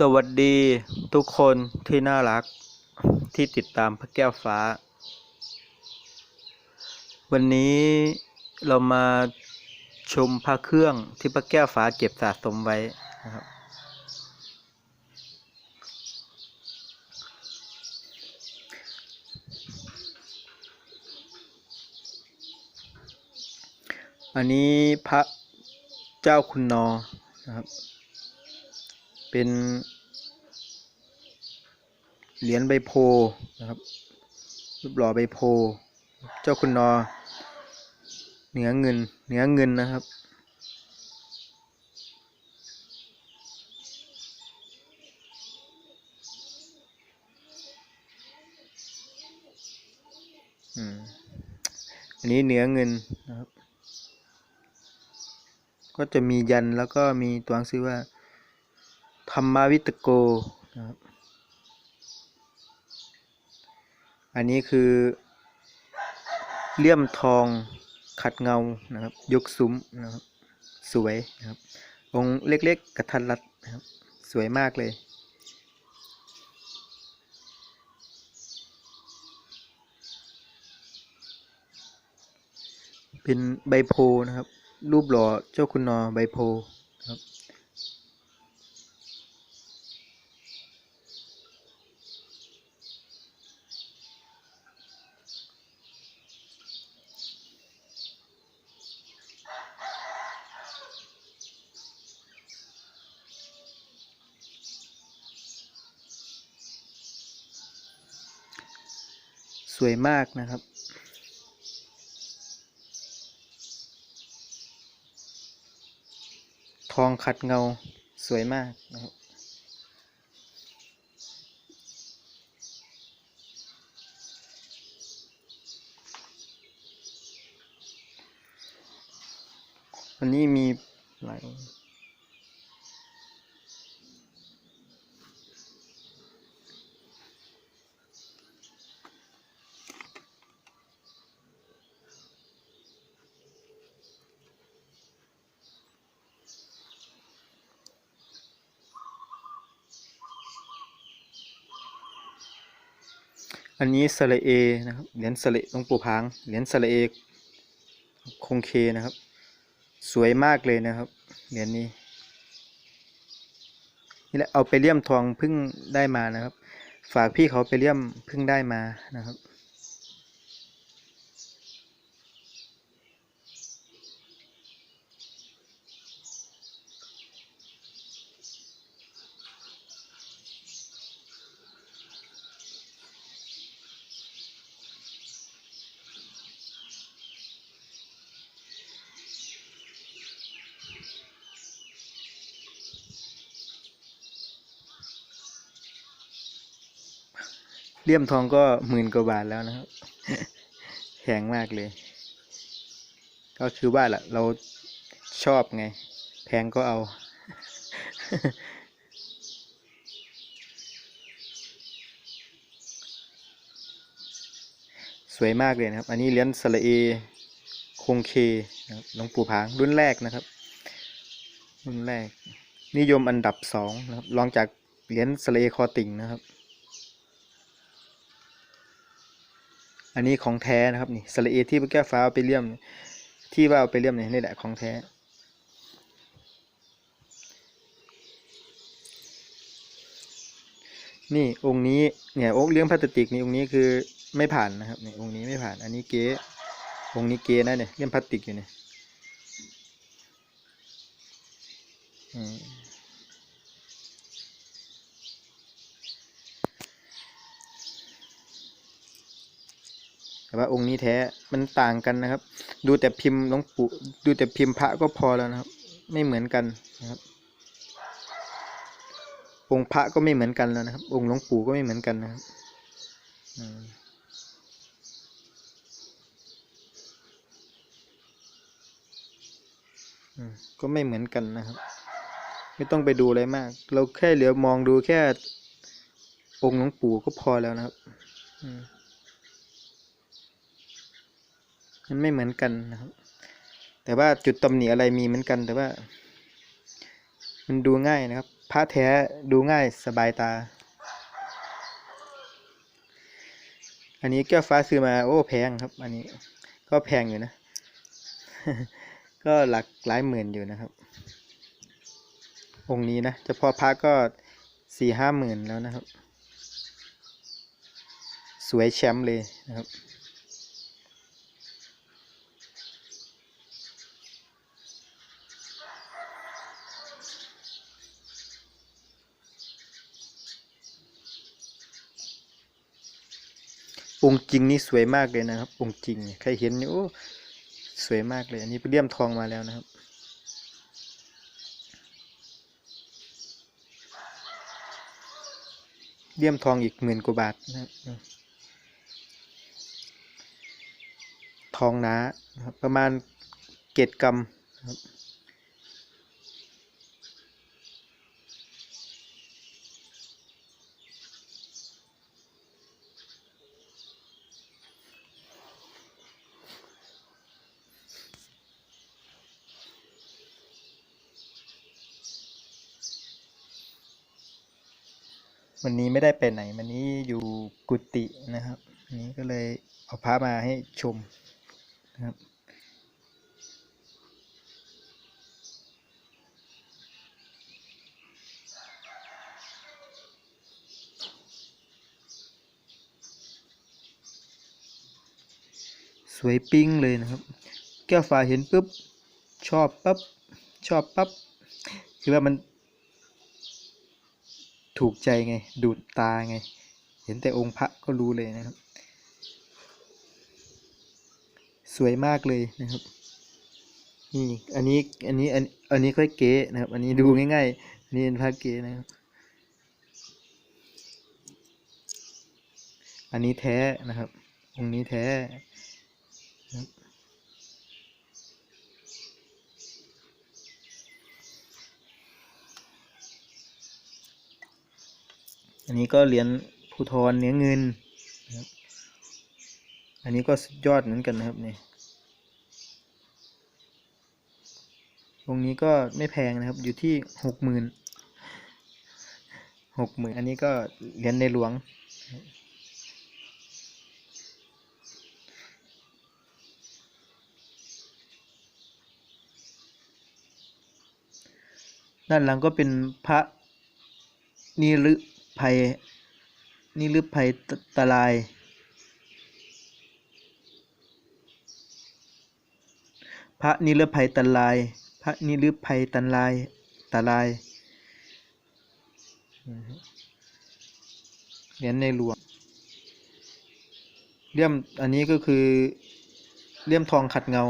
สวัสดีทุกคนที่น่ารักที่ติดตามพระแก้วฟ้า วันนี้เรามาชมพระเครื่องที่พระแก้วฟ้าเก็บสะสมไว้นะครับ อันนี้พระเจ้าคุณนอนะครับ เป็นเหรียญใบโพนะครับรูปหล่อใบโพ เจ้าคุณนอ เหนือเงิน เหนือเงินนะครับ อันนี้เหนือเงินนะครับ ก็จะมียันแล้วก็มีตัวหนังสือว่า ธรรมวิตโกนะครับอันนี้คือเลี่ยมทองขัดเงานะครับ ยกซุ้มนะครับ สวยนะครับ องค์เล็กๆกระทัดรัดนะครับ สวยมากเลย เป็นใบโพธิ์นะครับ รูปหล่อเจ้าคุณนอใบโพ สวยมากนะครับ ทองขัดเงาสวยมากนะครับ วันนี้มีหลาย อันนี้สระเอนะครับเหรียญสระหลวงปู่พางเหรียญสระเอคงเคนะครับ สวยมากเลยนะครับเหรียญนี้นี่แหละเอาไปเลี่ยมทองเพิ่งได้มานะครับ ฝากพี่เขาไปเลี่ยมเพิ่งได้มานะครับ เลี่ยมทองก็หมื่นกว่าบาทแล้วนะครับแพงมากเลย ก็คือว่าล่ะ เราชอบไง แพงก็เอา สวยมากเลยนะครับ อันนี้เหรียญสระเอคงเคนะครับหลวงปู่ผางรุ่นแรกนะครับ รุ่นแรก นิยมอันดับสองนะครับรองจากเหรียญสระเอคอติ่งนะครับ อันนี้ของแท้นะครับนี่สระเอที่พระแก้วฟ้าเอาไปเลี่ยม ที่ว่าเอาไปเลี่ยมเนี่ยนี่แหละของแท้ นี่องค์นี้เนี่ยองค์เลี้ยงพลาสติกนี่องค์นี้คือไม่ผ่านนะครับนี่องค์นี้ไม่ผ่าน อันนี้เก๊องค์นี้เก๊นะเนี่ยเลี่ยมพลาสติกอยู่เนี่ย แต่ว่าองค์นี้แท้มันต่างกันนะครับ ดูแต่พิมพ์หลวงปู่ดูแต่พิมพ์พระก็พอแล้วนะครับ ไม่เหมือนกันนะครับ องค์พระก็ไม่เหมือนกันแล้วนะครับ องค์หลวงปู่ก็ไม่เหมือนกันนะครับก็ไม่เหมือนกันนะครับ ไม่ต้องไปดูอะไรมาก เราแค่เหลือมองดูแค่องค์หลวงปู่ก็พอแล้วนะครับ อืม มันไม่เหมือนกันนะครับ แต่ว่าจุดตำหนิอะไรมีเหมือนกัน แต่ว่า มันดูง่ายนะครับพระแท้ดูง่ายสบายตา อันนี้แก้วฟ้าซื้อมาโอ้แพงครับ อันนี้ก็แพงอยู่นะ ก็หลักหลายหมื่นอยู่นะครับ องค์นี้นะเฉพาะพระก็สี่ห้าหมื่นแล้วนะครับ สวยแชมป์เลยนะครับ องค์จริงนี่สวยมากเลยนะครับ องค์จริงใครเห็นนี่โอ้สวยมากเลย อันนี้ไปเลี่ยมทองมาแล้วนะครับ เลี่ยมทองอีกหมื่นกว่าบาทนะครับทองหนานะประมาณเกตกรัมครับ วันนี้ไม่ได้ไปไหน วันนี้อยู่กุฏินะครับวันนี้ก็เลยเอาพระมาให้ชมนะครับสวยปิ้งเลยนะครับ แก้วฟ้าเห็นปุ๊บ ชอบปั๊บ ชอบปั๊บ คือว่ามัน ถูกใจไง ดูดตาไง เห็นแต่องค์พระก็รู้เลยนะครับ สวยมากเลยนะครับนี่อันนี้อันนี้อันอันนี้ค่อยเก๋นะครับ อันนี้ดูง่ายๆอันนี้เป็นพระเก๋นะครับอันนี้แท้นะครับองค์นี้แท้นะครับ อันนี้ก็เหรียญภูทรเนื้อเงินนะครับอันนี้ก็สุดยอดเหมือนกันนะครับเนี่องค์นี้ก็ไม่แพงนะครับ อยู่ที่หกหมื่นหกหมื่นอันนี้ก็เหรียญในหลวง ด้านหลังก็เป็นพระนิรุ ภัยนิรภัยตตาลาย พระนิรภัยตาลาย พระนิรภัยตันลายตาลายเหรียญในหลวงเลี่ยมอันนี้ก็คือเลี่ยมทองขัดเงา